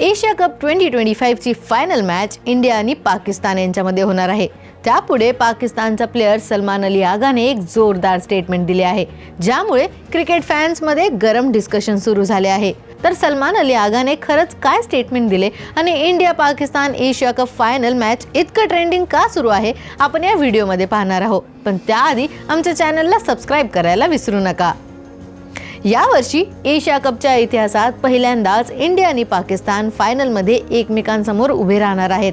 Asia cup twenty twenty फाईव्हची final match India आणि पाकिस्तान यांच्यामध्ये होणार आहे. त्यापुढे पाकिस्तानचा प्लेअर सलमान अली आगाने एक जोरदार स्टेटमेंट दिले आहे ज्यामुळे क्रिकेट फॅन्समध्ये गरम डिस्कशन सुरू झाले आहे. तर सलमान अली आगाने खरंच काय स्टेटमेंट दिले आणि India Pakistan Asia cup final match इतकं ट्रेंडिंग का सुरू आहे आपण या व्हिडिओमध्ये पाहणार आहोत. पण त्याआधी आमच्या चॅनलला सबस्क्राईब करायला विसरू नका. यावर्षी एशिया कपच्या इतिहासात पहिल्यांदाच इंडिया आणि पाकिस्तान फायनलमध्ये एकमेकांसमोर उभे राहणार आहेत.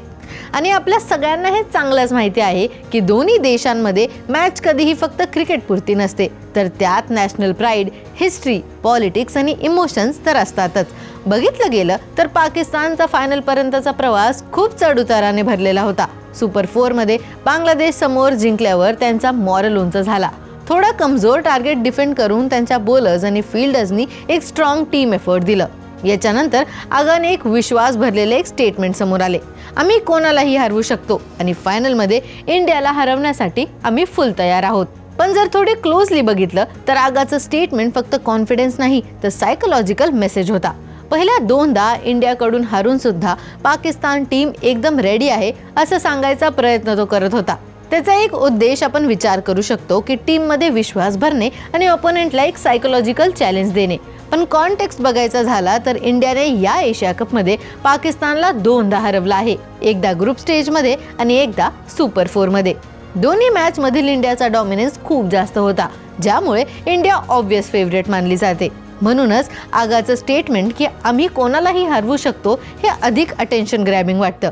आणि आपल्या सगळ्यांना हे चांगलंच माहिती आहे की दोन्ही देशांमध्ये मॅच कधीही फक्त क्रिकेट पुरती नसते. तर त्यात नॅशनल प्राईड हिस्ट्री पॉलिटिक्स आणि इमोशन्स तर असतातच. बघितलं गेलं तर पाकिस्तानचा फायनलपर्यंतचा प्रवास खूप चढउताराने भरलेला होता. सुपर फोरमध्ये बांगलादेश समोर जिंकल्यावर त्यांचा मॉरल उंच झाला. थोडा कमजोर टार्गेट डिफेंड करून त्यांच्या बोलर्स आणि फिल्डर्सनी एक स्ट्रॉंग टीम एफर्ट दिलं. याच्यानंतर आगाने एक विश्वास भरलेले एक स्टेटमेंट समोर आले. आम्ही कोणालाही हरवू शकतो आणि फायनलमध्ये इंडियाला हरवण्यासाठी आम्ही फुल तयार आहोत. पण जर थोडे क्लोजली बघितलं तर आगाचं स्टेटमेंट फक्त कॉन्फिडन्स नाही तर सायकोलॉजिकल मेसेज होता. पहिल्या दोनदा इंडियाकडून हारून सुद्धा पाकिस्तान टीम एकदम रेडी आहे असं सांगायचा प्रयत्न तो करत होता. त्याचा एक उद्देश आपण विचार करू शकतो की टीममध्ये विश्वास भरणे आणि ओपोनेंटला एक सायकोलॉजिकल चॅलेंज देणे. पण कॉन्टेक्स्ट बघायचा झाला तर इंडियाने या एशिया कपमध्ये पाकिस्तानला दोनदा हरवला आहे. एकदा ग्रुप स्टेजमध्ये आणि एकदा सुपर फोरमध्ये दोन्ही मॅचमधील इंडियाचा डॉमिनन्स खूप जास्त होता ज्यामुळे इंडिया ऑब्विस फेवरेट मानली जाते. म्हणूनच आगाचं स्टेटमेंट की आम्ही कोणालाही हरवू शकतो हे अधिक अटेन्शन ग्रॅबिंग वाटतं.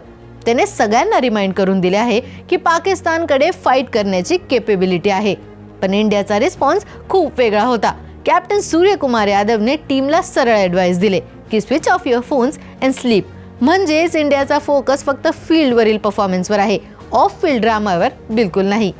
त्याने सगळ्यांना रिमाइंड करून दिले आहे की पाकिस्तानकडे फाईट करण्याची केपेबिलिटी आहे. पण इंडियाचा रिस्पॉन्स खूप वेगळा होता. कॅप्टन सूर्यकुमार यादवने टीमला सरळ ॲडवाईस दिले की switch off your phones and sleep म्हणजेच इंडियाचा फोकस फक्त फील्डवरील परफॉर्मन्सवर आहे. ऑफ फील्ड ड्रामावर बिलकुल नाही.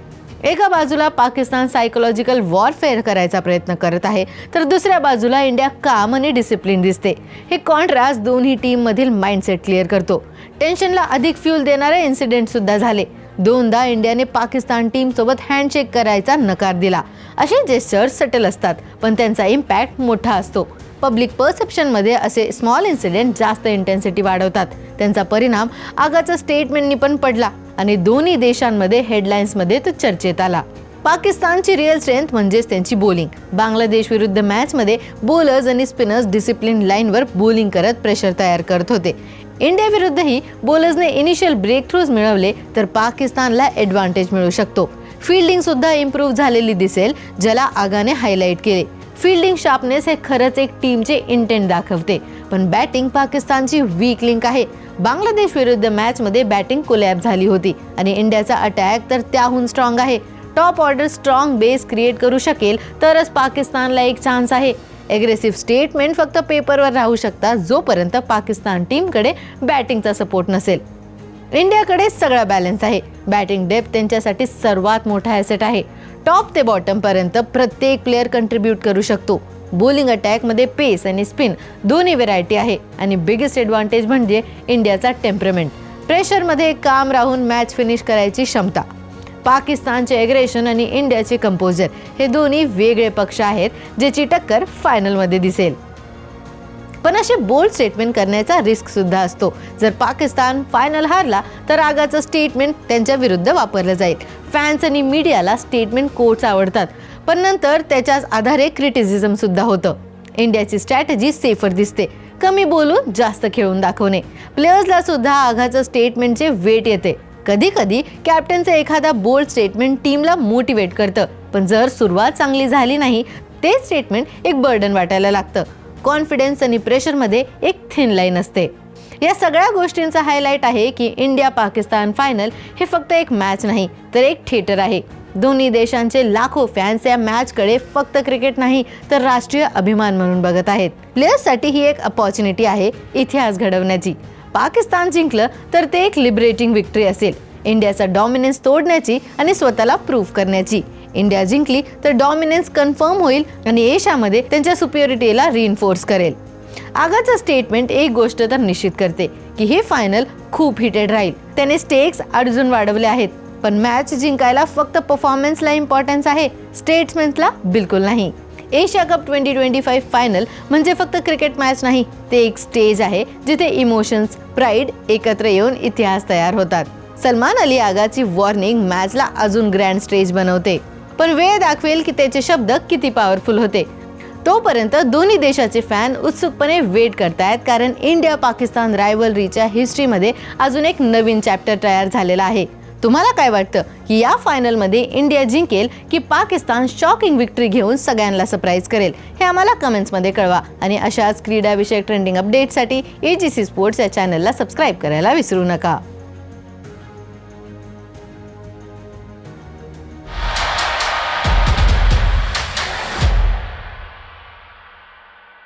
एका बाजूला पाकिस्तान सायकोलॉजिकल वॉरफेअर करायचा प्रयत्न करत आहे तर दुसऱ्या बाजूला इंडिया काम आणि डिसिप्लिन दिसते. हे कॉन्ट्रास्ट दोन्ही टीममधील माइंडसेट क्लिअर करतो. टेन्शनला अधिक फ्यूल देणारे इन्सिडेंट सुद्धा झाले. दोनदा इंडियाने पाकिस्तान टीम सोबत हँडशेक करायचा नकार दिला. असे जेस्टर्स सटल असतात पण त्यांचा इम्पॅक्ट मोठा असतो. पब्लिक परसेप्शनमध्ये असे स्मॉल इन्सिडेंट जास्त इंटेन्सिटी वाढवतात. त्यांचा परिणाम आगाचा स्टेटमेंटनी पण पडला आणि दोन्ही देशांमध्ये हेडलाईन्समध्ये तो चर्चेत आला. पाकिस्तानची रिअल स्ट्रेंथ म्हणजेच त्यांची बोलिंग बांगलादेश विरुद्ध मॅचमध्ये बोलर्स आणि स्पिनर्स डिसिप्लिन लाईनवर बोलिंग करत प्रेशर तयार करत होते. इंडियाविरुद्धही बोलर्सने इनिशियल ब्रेक थ्रूज मिळवले तर पाकिस्तानला ॲडव्हान्टेज मिळू शकतो. फिल्डिंग सुद्धा इम्प्रूव्ह झालेली दिसेल ज्याला आगाने हायलाईट केले. फिल्डिंग शार्पनेस हे खरंच एक टीमचे इंटेंट दाखवते पण बॅटिंग पाकिस्तानची वीक लिंक आहे. बांगलादेश विरुद्ध मॅचमध्ये बॅटिंग कोलॅब झाली होती आणि इंडियाचा अटॅक तर त्याहून स्ट्रॉंग आहे. Top order strong base create करू शकेल तरच पाकिस्तानला एक चान्स आहे. एग्रेसिव्ह स्टेटमेंट फक्त पेपरवर राहू शकतात जोपर्यंत पाकिस्तान टीमकडे बॅटिंगचा सपोर्ट नसेल. इंडियाकडे सगळा बॅलन्स आहे. बॅटिंग डेप्थ त्यांच्यासाठी सर्वात मोठा ॲसेट आहे. टॉप ते बॉटमपर्यंत प्रत्येक प्लेअर कंट्रीब्यूट करू शकतो. बोलिंग अटॅकमध्ये पेस आणि स्पिन दोन्ही व्हेरायटी आहे. आणि बिगेस्ट ॲडव्हान्टेज म्हणजे इंडियाचा टेम्परमेंट प्रेशरमध्ये काम राहून मॅच फिनिश करायची क्षमता. पाकिस्तानचे एग्रेशन आणि इंडियाचे कंपोजर हे दोन्ही वेगळे पक्ष आहेत ज्याची टक्कर फायनलमध्ये दिसेल. पण असे बोल्ड स्टेटमेंट करण्याचा रिस्क सुद्धा असतो. जर पाकिस्तान फायनल हारला तर आगाचं स्टेटमेंट त्यांच्या विरुद्ध वापरलं जाईल. फॅन्स आणि मीडियाला स्टेटमेंट कोट्स आवडतात. पण नंतर त्याच्याच आधारे क्रिटिसिझम सुद्धा होतं. इंडियाची स्ट्रॅटेजी सेफर दिसते. कमी बोलून जास्त खेळून दाखवणे. प्लेयर्सला सुद्धा आघाचं स्टेटमेंटचे वेट येते. कधी कधी कॅप्टनचं एखादा बोल्ड स्टेटमेंट टीमला मोटिवेट करतं. पण जर सुरुवात चांगली झाली नाही ते स्टेटमेंट एक बर्डन वाटायला लागतं. कॉन्फिडन्स आणि प्रेशरमध्ये एक थिन लाईन असते. या सगळ्या गोष्टींचा हायलाईट आहे की इंडिया पाकिस्तान फायनल हे फक्त एक मॅच नाही तर एक थिएटर आहे. दोन्ही देशांचे लाखो फॅन्स या मॅचकडे फक्त क्रिकेट नाही तर राष्ट्रीय अभिमान म्हणून बघत आहेत. प्लेयर्ससाठी ही एक अपॉर्च्युनिटी आहे इतिहास घडवण्याची. पाकिस्तान जिंकलं तर ते एक लिबरेटिंग विक्ट्री असेल. इंडियाचा डॉमिनन्स तोडण्याची आणि स्वतःला प्रूव्ह करण्याची. इंडिया जिंकली तर डॉमिनन्स कन्फर्म होईल आणि एशियामध्ये त्यांच्या सुपिरिटीला रिइन्फोर्स करेल. आगाचं स्टेटमेंट एक गोष्ट तर निश्चित करते की हे फायनल खूप हिटेड राहील. त्याने स्टेक्स अडजून वाढवले आहेत पण मॅच जिंकायला फक्त परफॉर्मन्सला इम्पॉर्टन्स आहे स्टेट्समेंटला बिलकुल नाही. Asia cup twenty twenty five final म्हणजे फक्त क्रिकेट मॅच नाही ते एक स्टेज आहे जिथे इमोशन्स प्राईड एकत्र येऊन इतिहास तयार होतात. सलमान अली आगाची वॉर्निंग मॅचला अजून ग्रँड स्टेज बनवते. पण वेळ दाखवेल की त्याचे शब्द किती पॉवरफुल होते. तोपर्यंत दोन्ही देशाचे फॅन उत्सुकपणे वेट करतायत कारण इंडिया पाकिस्तान रायवलरीच्या हिस्ट्रीमध्ये अजून एक नवीन चॅप्टर तयार झालेला आहे. तुम्हाला काय वाटतं की या फायनलमध्ये इंडिया जिंकेल की पाकिस्तान शॉकिंग विक्ट्री घेऊन सगळ्यांना सरप्राईज करेल? हे आम्हाला कमेंट्समध्ये कळवा. आणि अशाच क्रीडाविषयक ट्रेंडिंग अपडेटसाठी ए जी सी स्पोर्ट्स या चॅनलला सबस्क्राईब करायला विसरू नका.